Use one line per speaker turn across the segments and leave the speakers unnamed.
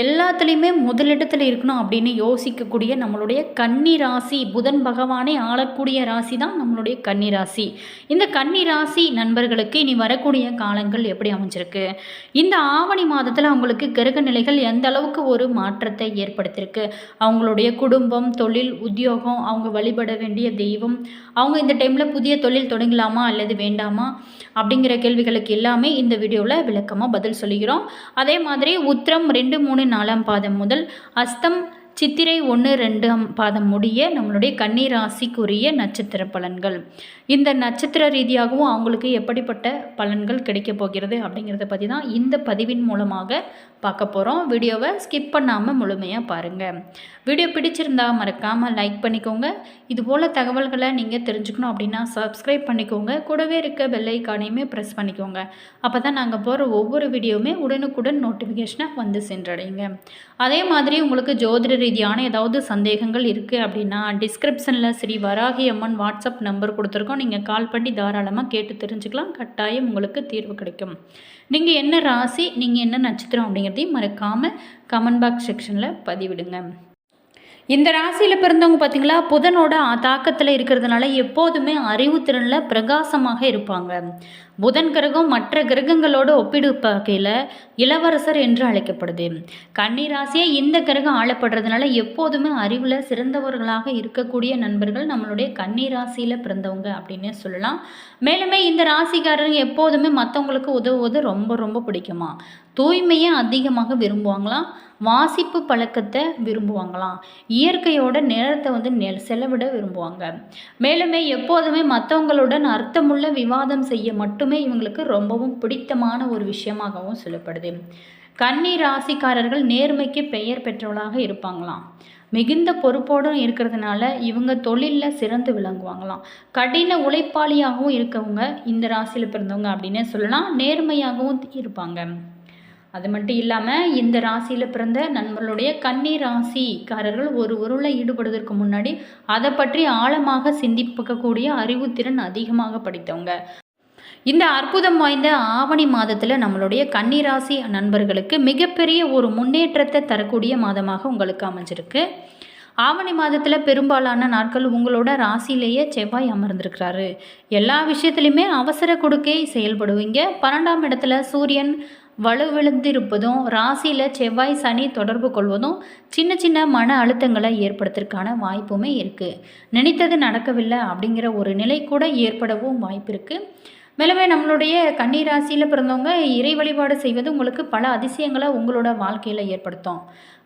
எல்லாத்துலேயுமே முதலிடத்தில் இருக்கணும் அப்படின்னு யோசிக்கக்கூடிய நம்மளுடைய கன்னி ராசி புதன் பகவானே ஆளக்கூடிய ராசி தான் நம்மளுடைய கன்னி ராசி இந்த கன்னி ராசி நண்பர்களுக்கு இனி வரக்கூடிய காலங்கள் எப்படி அமைஞ்சிருக்கு? இந்த ஆவணி மாதத்தில் அவங்களுக்கு கிரக நிலைகள் எந்த அளவுக்கு ஒரு மாற்றத்தை ஏற்படுத்தியிருக்கு அவங்களுடைய குடும்பம் தொழில் உத்தியோகம் அவங்க வழிபட வேண்டிய தெய்வம் அவங்க இந்த டைமில் புதிய தொழில் தொடங்கலாமா அல்லது வேண்டாமா? அப்படிங்கிற கேள்விகளுக்கு எல்லாமே இந்த வீடியோவில் விளக்கமாக பதில் சொல்லிக்கிறோம். அதே மாதிரி உத்திரம் ரெண்டு மூணு நாலாம் பாதம் முதல் அஸ்தம் சித்திரை ஒன்று ரெண்டாம் பாதம் முடிய நம்மளுடைய கன்னி ராசிக்குரிய நட்சத்திர பலன்கள். இந்த நட்சத்திர ரீதியாகவும் அவங்களுக்கு எப்படிப்பட்ட பலன்கள் கிடைக்கப் போகிறது அப்படிங்கிறத பற்றி தான் இந்த பதிவின் மூலமாக பார்க்க போகிறோம் வீடியோவை ஸ்கிப் பண்ணாமல் முழுமையாக பாருங்கள் வீடியோ பிடிச்சிருந்தா மறக்காமல் லைக் பண்ணிக்கோங்க. இது போல் தகவல்களை நீங்கள் தெரிஞ்சுக்கணும் அப்படின்னா சப்ஸ்கிரைப் பண்ணிக்கோங்க. கூடவே இருக்க பெல்லைக்கானையுமே ப்ரெஸ் பண்ணிக்கோங்க. அப்போ தான் நாங்கள் போகிற ஒவ்வொரு வீடியோவுமே உடனுக்குடன் நோட்டிஃபிகேஷனாக வந்து சென்றடையுங்க. அதே மாதிரி உங்களுக்கு ஜோதிட ரீதியான ஏதாவது சந்தேகங்கள் இருக்குது அப்படின்னா டிஸ்கிரிப்ஷனில் ஸ்ரீ வராகி அம்மன் வாட்ஸ்அப் நம்பர் கொடுத்துருக்கோம். நீங்கள் கால் பண்ணி தாராளமாக கேட்டு தெரிஞ்சுக்கலாம். கட்டாயம் உங்களுக்கு தீர்வு கிடைக்கும். நீங்கள் என்ன ராசி நீங்கள் என்ன நட்சத்திரம் அப்படிங்கிறதையும் மறக்காமல் கமெண்ட் பாக்ஸ் செக்ஷனில் பதிவிடுங்க. இந்த ராசியில் பிறந்தவங்க பார்த்தீங்களா புதனோட தாக்கத்தில் இருக்கிறதுனால எப்போதுமே அறிவுத்திறனில் பிரகாசமாக இருப்பாங்க. புதன் கிரகம் மற்ற கிரகங்களோடு ஒப்பிடு பார்க்கையில் இளவரசர் என்று அழைக்கப்படுது. கன்னி ராசியை இந்த கிரகம் ஆளப்படுறதுனால எப்போதுமே அறிவில் சிறந்தவர்களாக இருக்கக்கூடிய நண்பர்கள் நம்மளுடைய கன்னி ராசியில் பிறந்தவங்க அப்படின்னு சொல்லலாம். மேலுமே இந்த ராசிக்காரங்க எப்போதுமே மற்றவங்களுக்கு உதவுவது ரொம்ப ரொம்ப பிடிக்குமா? தூய்மையை அதிகமாக விரும்புவாங்களாம் வாசிப்பு பழக்கத்தை விரும்புவாங்களாம். இயற்கையோட நேரத்தை வந்து நெ செலவிட விரும்புவாங்க. மேலுமே எப்போதுமே மற்றவங்களுடன் அர்த்தமுள்ள விவாதம் செய்ய மட்டுமே இவங்களுக்கு ரொம்பவும் பிடித்தமான ஒரு விஷயமாகவும் சொல்லப்படுது. கன்னி ராசிக்காரர்கள் நேர்மைக்கு பெயர் பெற்றவளாக இருப்பாங்களாம். மிகுந்த பொறுப்போடும் இருக்கிறதுனால இவங்க தொழிலில் சிறந்து விளங்குவாங்களாம். கடின உழைப்பாளியாகவும் இருக்கவங்க இந்த ராசியில் பிறந்தவங்க அப்படின்னே சொல்லலாம். நேர்மையாகவும் இருப்பாங்க. அது மட்டும் இல்லாமல் இந்த ராசியில் பிறந்த நண்பர்களுடைய கன்னி ராசிக்காரர்கள் ஒரு உருளை ஈடுபடுவதற்கு முன்னாடி அதை பற்றி ஆழமாக சிந்திக்கக்கூடிய அறிவுத்திறன் அதிகமாக படித்தவங்க. இந்த அற்புதம் வாய்ந்த ஆவணி மாதத்தில் நம்மளுடைய கன்னிராசி நண்பர்களுக்கு மிகப்பெரிய ஒரு முன்னேற்றத்தை தரக்கூடிய மாதமாக உங்களுக்கு அமைஞ்சிருக்கு. ஆவணி மாதத்தில் பெரும்பாலான நாட்கள் உங்களோட ராசியிலேயே செவ்வாய் அமர்ந்திருக்கிறாரு. எல்லா விஷயத்துலையுமே அவசர கொடுக்கை செயல்படுவீங்க. பன்னெண்டாம் இடத்துல சூரியன் வலுவிழந்திருப்பதும் ராசியில் செவ்வாய் சனி தொடர்பு கொள்வதும் சின்ன சின்ன மன அழுத்தங்களை ஏற்படுத்துறதுக்கான வாய்ப்புமே இருக்குது நினைத்தது நடக்கவில்லை அப்படிங்கிற ஒரு நிலை கூட ஏற்படவும் வாய்ப்பு இருக்குது மேலுமே நம்மளுடைய கன்னி ராசியில் பிறந்தவங்க இறை வழிபாடு செய்வது உங்களுக்கு பல அதிசயங்களை உங்களோட வாழ்க்கையில் ஏற்படுத்தும்.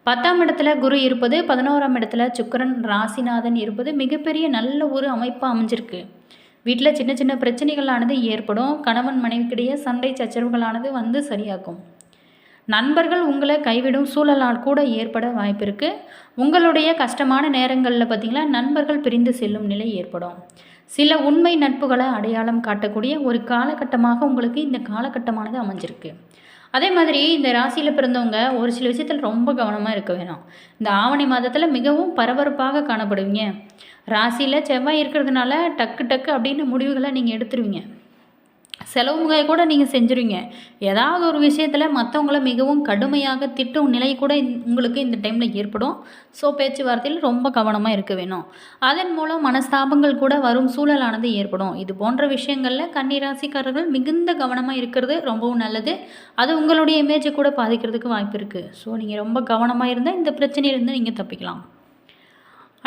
பத்தாம் இடத்துல குரு இருப்பது பதினோராம் இடத்துல சுக்கரன் ராசிநாதன் இருப்பது மிகப்பெரிய நல்ல ஒரு அமைப்பாக அமைஞ்சிருக்கு. வீட்டில் சின்ன சின்ன பிரச்சனைகளானது ஏற்படும். கணவன் மனைவிக்கிடையே சண்டை சச்சரவுகளானது வந்து சரியாகும். நண்பர்கள் உங்களை கைவிடும் சூழலால் கூட ஏற்பட வாய்ப்பு இருக்குது உங்களுடைய கஷ்டமான நேரங்களில் பார்த்திங்கன்னா நண்பர்கள் பிரிந்து செல்லும் நிலை ஏற்படும். சில உண்மை நட்புகளை அடையாளம் காட்டக்கூடிய ஒரு காலகட்டமாக உங்களுக்கு இந்த காலகட்டமானது அமைஞ்சிருக்கு. அதே மாதிரி இந்த ராசியில் பிறந்தவங்க ஒரு சில விஷயத்தில் ரொம்ப கவனமாக இருக்க வேணும். இந்த ஆவணி மாதத்தில் மிகவும் பரபரப்பாக காணப்படுவீங்க. ராசியில் செவ்வாய் இருக்கிறதுனால டக்கு டக்கு அப்படின்னு முடிவுகளை நீங்கள் எடுத்துருவீங்க. செலவுங்க கூட நீங்கள் செஞ்சுருவீங்க. ஏதாவது ஒரு விஷயத்தில் மற்றவங்கள மிகவும் கடுமையாக திட்டும் நிலை கூட உங்களுக்கு இந்த டைமில் ஏற்படும். ஸோ பேச்சுவார்த்தையில் ரொம்ப கவனமாக இருக்க வேணும். அதன் மூலம் மனஸ்தாபங்கள் கூட வரும் சூழலானது ஏற்படும். இது போன்ற விஷயங்களில் கன்னிராசிக்காரர்கள் மிகுந்த கவனமாக இருக்கிறது ரொம்பவும் நல்லது. அது உங்களுடைய இமேஜை கூட பாதிக்கிறதுக்கு வாய்ப்பு இருக்குது ஸோ நீங்கள் ரொம்ப கவனமாக இருந்தால் இந்த பிரச்சனையிலேருந்து நீங்கள் தப்பிக்கலாம்.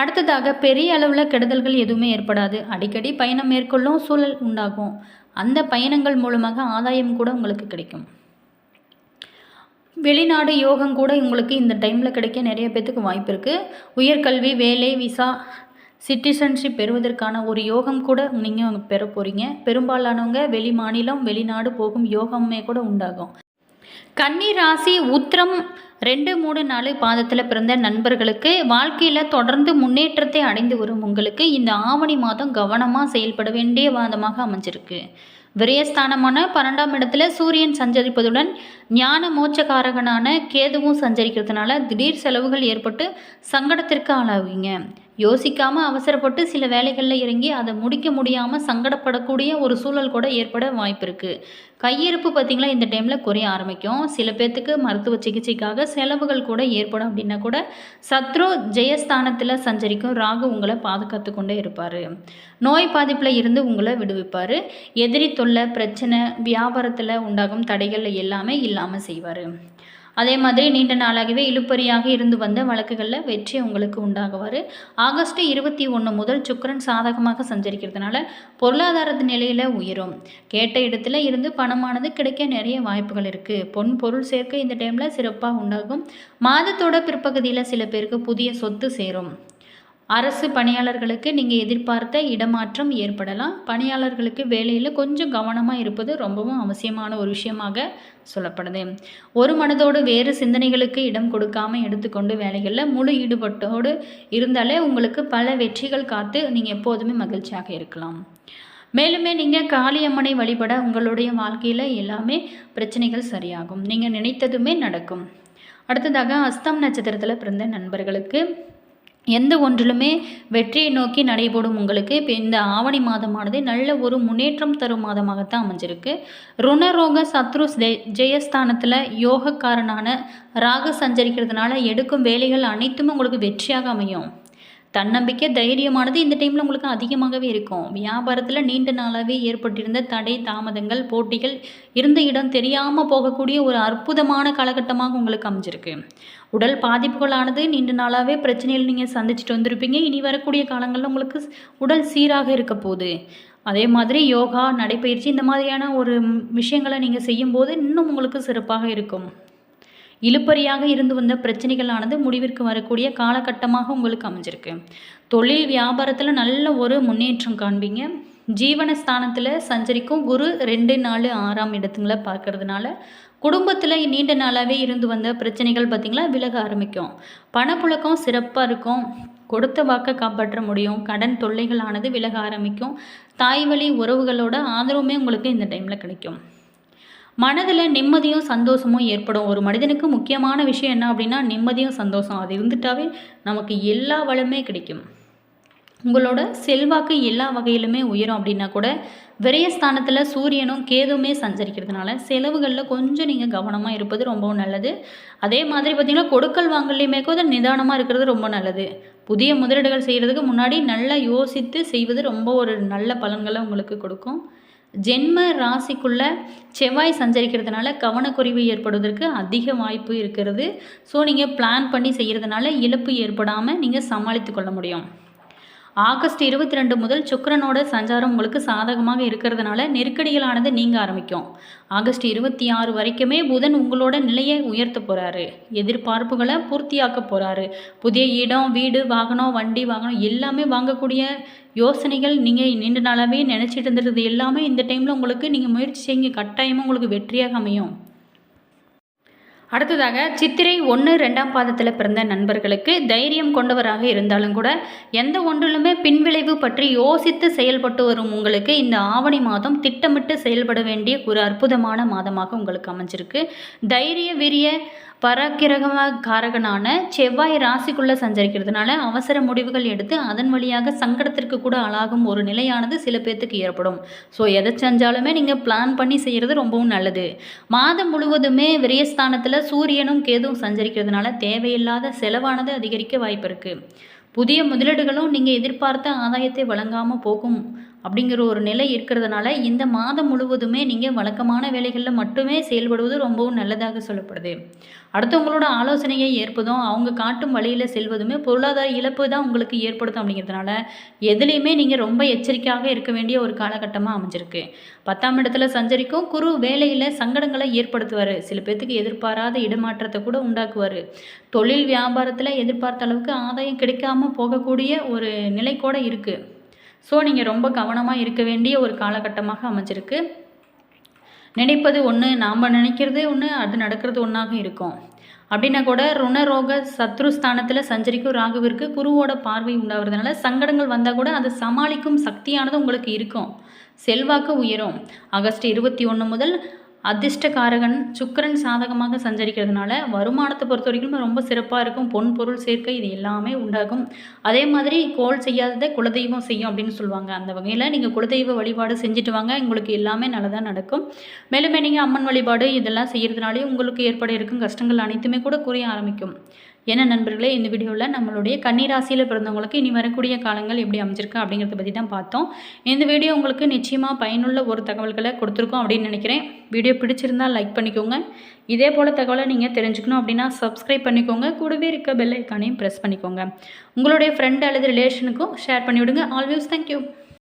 அடுத்ததாக பெரிய அளவில் கெடுதல்கள் எதுவுமே ஏற்படாது. அடிக்கடி பயணம் மேற்கொள்ளும் சூழல் உண்டாகும். அந்த பயணங்கள் மூலமாக ஆதாயம் கூட உங்களுக்கு கிடைக்கும். வெளிநாடு யோகம் கூட உங்களுக்கு இந்த டைமில் கிடைக்க நிறைய பேத்துக்கு வாய்ப்பு இருக்குது உயர்கல்வி வேலை விசா சிட்டிசன்ஷிப் பெறுவதற்கான ஒரு யோகம் கூட நீங்கள் பெற போகிறீங்க பெரும்பாலானவங்க வெளி மாநிலம் வெளிநாடு போகும் யோகமே கூட உண்டாகும். கன்னி ராசி உத்திரம் ரெண்டு மூணு நாலு பாதத்தில் பிறந்த நண்பர்களுக்கு வாழ்க்கையில் தொடர்ந்து முன்னேற்றத்தை அடைந்து வரும் உங்களுக்கு இந்த ஆவணி மாதம் கவனமாக செயல்பட வேண்டிய மாதமாக அமைஞ்சிருக்கு. விரயஸ்தானமான பன்னெண்டாம் இடத்துல சூரியன் சஞ்சரிப்பதுடன் ஞான மோட்சக்காரகனான கேதுவும் சஞ்சரிக்கிறதுனால திடீர் செலவுகள் ஏற்பட்டு சங்கடத்திற்கு ஆளாவீங்க. யோசிக்காமல் அவசரப்பட்டு சில வேலைகளில் இறங்கி அதை முடிக்க முடியாமல் சங்கடப்படக்கூடிய ஒரு சூழல் கூட ஏற்பட வாய்ப்பு இருக்குது கையிருப்பு பார்த்திங்களா இந்த டைமில் குறைய ஆரம்பிக்கும். சில பேர்த்துக்கு மருத்துவ சிகிச்சைக்காக செலவுகள் கூட ஏற்படும் அப்படின்னா கூட சத்ரு ஜெயஸ்தானத்தில் சஞ்சரிக்கும் ராகு உங்களை பாதுகாத்து கொண்டே இருப்பார். நோய் பாதிப்பில் இருந்து உங்களை விடுவிப்பார். எதிரி தொல்லை பிரச்சனை வியாபாரத்தில் உண்டாகும் தடைகள் எல்லாமே இல்லாமல் செய்வார். அதே மாதிரி நீண்ட நாளாகவே இழுப்பறியாக இருந்து வந்த வழக்குகளில் வெற்றி உங்களுக்கு உண்டாகுவார். ஆகஸ்ட் இருபத்தி ஒன்று முதல் சுக்கரன் சாதகமாக சஞ்சரிக்கிறதுனால பொருளாதாரத்து நிலையில் உயரும். கேட்ட இடத்துல இருந்து பணமானது கிடைக்க நிறைய வாய்ப்புகள் இருக்குது பொன் பொருள் சேர்க்கை இந்த டைமில் சிறப்பாக உண்டாகும். மாதத்தோட பிற்பகுதியில் சில பேருக்கு புதிய சொத்து சேரும். அரசு பணியாளர்களுக்கு நீங்கள் எதிர்பார்த்த இடமாற்றம் ஏற்படலாம். பணியாளர்களுக்கு வேலையில் கொஞ்சம் கவனமாக இருப்பது ரொம்பவும் அவசியமான ஒரு விஷயமாக சொல்லப்படுது. ஒரு மனதோடு வேறு சிந்தனைகளுக்கு இடம் கொடுக்காம எடுத்துக்கொண்டு வேலைகளில் முழு ஈடுபட்டோடு இருந்தாலே உங்களுக்கு பல வெற்றிகள் காத்து நீங்கள் எப்போதுமே மகிழ்ச்சியாக இருக்கலாம். மேலுமே நீங்கள் காளியம்மனை வழிபட உங்களுடைய வாழ்க்கையில் எல்லாமே பிரச்சனைகள் சரியாகும். நீங்கள் நினைத்ததுமே நடக்கும். அடுத்ததாக அஸ்தம் நட்சத்திரத்தில் பிறந்த நண்பர்களுக்கு எந்த ஒன்றிலுமே வெற்றியை நோக்கி நடைபோடும் உங்களுக்கு இப்போ இந்த ஆவணி மாதமானது நல்ல ஒரு முன்னேற்றம் தரும் மாதமாகத்தான் அமைஞ்சிருக்கு. ருணரோக சத்ரு ஜெயஸ்தானத்தில் யோகக்காரனான ராகு சஞ்சரிக்கிறதுனால எடுக்கும் வேலைகள் அனைத்துமே உங்களுக்கு வெற்றியாக அமையும். தன்னம்பிக்கை தைரியமானது இந்த டைமில் உங்களுக்கு அதிகமாகவே இருக்கும். வியாபாரத்தில் நீண்ட நாளாகவே ஏற்பட்டிருந்த தடை தாமதங்கள் போட்டிகள் இருந்த இடம் தெரியாமல் போகக்கூடிய ஒரு அற்புதமான காலகட்டமாக உங்களுக்கு அமைஞ்சிருக்கு. உடல் பாதிப்புகளானது நீண்ட நாளாகவே பிரச்சனையில் நீங்கள் சந்திச்சுட்டு வந்திருப்பீங்க. இனி வரக்கூடிய காலங்களில் உங்களுக்கு உடல் சீராக இருக்க போகுது. அதே மாதிரி யோகா நடைப்பயிற்சி இந்த மாதிரியான ஒரு விஷயங்களை நீங்கள் செய்யும்போது இன்னும் உங்களுக்கு சிறப்பாக இருக்கும். இழுப்பறியாக இருந்து வந்த பிரச்சனைகளானது முடிவிற்கு வரக்கூடிய காலகட்டமாக உங்களுக்கு அமைஞ்சிருக்கு. தொழில் வியாபாரத்தில் நல்ல ஒரு முன்னேற்றம் காண்பீங்க. ஜீவனஸ்தானத்தில் சஞ்சரிக்கும் குரு ரெண்டு நாலு ஆறாம் இடத்துங்களை பார்க்கறதுனால குடும்பத்தில் நீண்ட நாளாகவே இருந்து வந்த பிரச்சனைகள் பார்த்திங்களா விலக ஆரம்பிக்கும். பணப்புழக்கம் சிறப்பாக இருக்கும். கொடுத்த வாக்கை காப்பாற்ற முடியும். கடன் தொல்லைகளானது விலக ஆரம்பிக்கும். தாய் வழி உறவுகளோட ஆதரவுமே உங்களுக்கு இந்த டைமில் கிடைக்கும். மனதில் நிம்மதியும் சந்தோஷமும் ஏற்படும். ஒரு மனிதனுக்கு முக்கியமான விஷயம் என்ன அப்படின்னா நிம்மதியும் சந்தோஷம். அது இருந்துட்டாவே நமக்கு எல்லா வளமே கிடைக்கும். உங்களோட செல்வாக்கு எல்லா வகையிலுமே உயரும் அப்படின்னா கூட விரயஸ்தானத்தில் சூரியனும் கேதுமே சஞ்சரிக்கிறதுனால செலவுகளில் கொஞ்சம் நீங்கள் கவனமாக இருப்பது ரொம்பவும் நல்லது. அதே மாதிரி பார்த்திங்கன்னா கொடுக்கல் வாங்கலையுமே கூட நிதானமாக இருக்கிறது ரொம்ப நல்லது. புதிய முதலீடுகள் செய்கிறதுக்கு முன்னாடி நல்லா யோசித்து செய்வது ரொம்ப ஒரு நல்ல பலன்களை உங்களுக்கு கொடுக்கும். ஜென்ம ராசிக்குள்ள செவ்வாய் சஞ்சரிக்கிறதுனால கவனக்குறைவு ஏற்படுவதற்கு அதிக வாய்ப்பு இருக்கிறது. ஸோ நீங்கள் பிளான் பண்ணி செய்கிறதுனால இழப்பு ஏற்படாமல் நீங்கள் சமாளித்து கொள்ள முடியும். ஆகஸ்ட் இருபத்தி ரெண்டு முதல் சுக்கரனோட சஞ்சாரம் உங்களுக்கு சாதகமாக இருக்கிறதுனால நெருக்கடிகளானது நீங்க ஆரம்பிக்கும். ஆகஸ்ட் இருபத்தி ஆறு வரைக்குமே புதன் உங்களோட நிலையை உயர்த்த போறாரு. எதிர்பார்ப்புகளை பூர்த்தியாக்க போறாரு. புதிய இடம் வீடு வாகனம் வண்டி வாகனம் எல்லாமே வாங்கக்கூடிய யோசனைகள் நீங்கள் நீண்ட நாளாகவே நினச்சிட்டு இருந்தது எல்லாமே இந்த டைமில் உங்களுக்கு நீங்கள் முயற்சி செய்யுங்க. கட்டாயமாக உங்களுக்கு வெற்றியாக அமையும். அடுத்ததாக சித்திரை ஒன்று ரெண்டாம் பாதத்தில் பிறந்த நண்பர்களுக்கு தைரியம் கொண்டவராக இருந்தாலும் கூட எந்த ஒன்றிலுமே பின்விளைவு பற்றி யோசித்து செயல்பட்டு வரும் உங்களுக்கு இந்த ஆவணி மாதம் திட்டமிட்டு செயல்பட வேண்டிய ஒரு அற்புதமான மாதமாக உங்களுக்கு அமைஞ்சிருக்கு. தைரிய விரிய பராக்கிரகம காரகனான செவ்வாய் ராசிக்குள்ளே சஞ்சரிக்கிறதுனால அவசர முடிவுகள் எடுத்து அதன் வழியாக சங்கடத்திற்கு கூட ஆளாகும் ஒரு நிலையானது சில பேர்த்துக்கு ஏற்படும். ஸோ எதை செஞ்சாலுமே நீங்கள் பிளான் பண்ணி செய்கிறது ரொம்பவும் நல்லது. மாதம் முழுவதுமே விரயஸ்தானத்தில் சூரியனும் கேதுவும் சஞ்சரிக்கிறதுனால தேவையில்லாத செலவானது அதிகரிக்க வாய்ப்பு இருக்குது புதிய முதலீடுகளும் நீங்கள் எதிர்பார்த்த ஆதாயத்தை வழங்காமல் போகும். அப்படிங்கிற ஒரு நிலை இருக்கிறதுனால இந்த மாதம் முழுவதுமே நீங்கள் வழக்கமான வேலைகளில் மட்டுமே செயல்படுவது ரொம்பவும் நல்லதாக சொல்லப்படுது. அடுத்தவங்களோட ஆலோசனையை ஏற்பதும் அவங்க காட்டும் வழியில் செல்வதுமே பொருளாதார இழப்பு தான் உங்களுக்கு ஏற்படுத்தும் அப்படிங்கிறதுனால எதுலேயுமே நீங்கள் ரொம்ப எச்சரிக்கையாக இருக்க வேண்டிய ஒரு காலகட்டமாக அமைஞ்சிருக்கு. பத்தாம் இடத்துல சஞ்சரிக்கும் குரு வேலையில் சங்கடங்களை ஏற்படுத்துவார். சில பேர்த்துக்கு எதிர்பாராத இடமாற்றத்தை கூட உண்டாக்குவார். தொழில் வியாபாரத்தில் எதிர்பார்த்த அளவுக்கு ஆதாயம் கிடைக்காம போகக்கூடிய ஒரு நிலை கூட இருக்குது ஸோ நீங்கள் ரொம்ப கவனமாக இருக்க வேண்டிய ஒரு காலகட்டமாக அமைஞ்சிருக்கு. நினைப்பது ஒன்று நாம் நினைக்கிறது ஒன்று அது நடக்கிறது ஒன்றாக இருக்கும். அப்படின்னா கூட ருணரோக சத்ருஸ்தானத்தில் சஞ்சரிக்கும் ராகுவிற்கு குருவோட பார்வை உண்டாகிறதுனால சங்கடங்கள் வந்தால் கூட அதை சமாளிக்கும் சக்தியானது உங்களுக்கு இருக்கும். செல்வாக்கு உயரும். ஆகஸ்ட் இருபத்தி ஒன்று முதல் அதிர்ஷ்டக்காரகன் சுக்கரன் சாதகமாக சஞ்சரிக்கிறதுனால வருமானத்தை பொறுத்த வரைக்கும் ரொம்ப சிறப்பாக இருக்கும். பொன் பொருள் சேர்க்கை இது எல்லாமே உண்டாகும். அதே மாதிரி கோல் செய்யாததை குலதெய்வம் செய்யும் அப்படின்னு சொல்லுவாங்க. அந்த வகையில் நீங்கள் குலதெய்வ வழிபாடு செஞ்சுட்டு வாங்க. உங்களுக்கு எல்லாமே நல்லதாக நடக்கும். மேலுமே நீங்கள் அம்மன் வழிபாடு இதெல்லாம் செய்கிறதுனாலே உங்களுக்கு ஏற்பட இருக்கும் கஷ்டங்கள் அனைத்துமே கூட குறைய ஆரம்பிக்கும். என்ன நண்பர்களே இந்த வீடியோவில் நம்மளுடைய கன்னிராசியில் பிறந்தவங்களுக்கு இனி வரக்கூடிய காலங்கள் எப்படி அமைஞ்சிருக்கு அப்படிங்கிறத பற்றி தான் பார்த்தோம். இந்த வீடியோ உங்களுக்கு நிச்சயமாக பயனுள்ள ஒரு தகவல்களை கொடுத்துருக்கோம் அப்படின்னு நினைக்கிறேன். வீடியோ பிடிச்சிருந்தால் லைக் பண்ணிக்கோங்க. இதே போல் தகவலை நீங்கள் தெரிஞ்சுக்கணும் அப்படின்னா சப்ஸ்கிரைப் பண்ணிக்கோங்க. கூடவே இருக்க பெல் ஐக்கானையும் ப்ரெஸ் பண்ணிக்கோங்க. உங்களுடைய ஃப்ரெண்ட் அல்லது ரிலேஷனுக்கும் ஷேர் பண்ணிவிடுங்க. Always thank you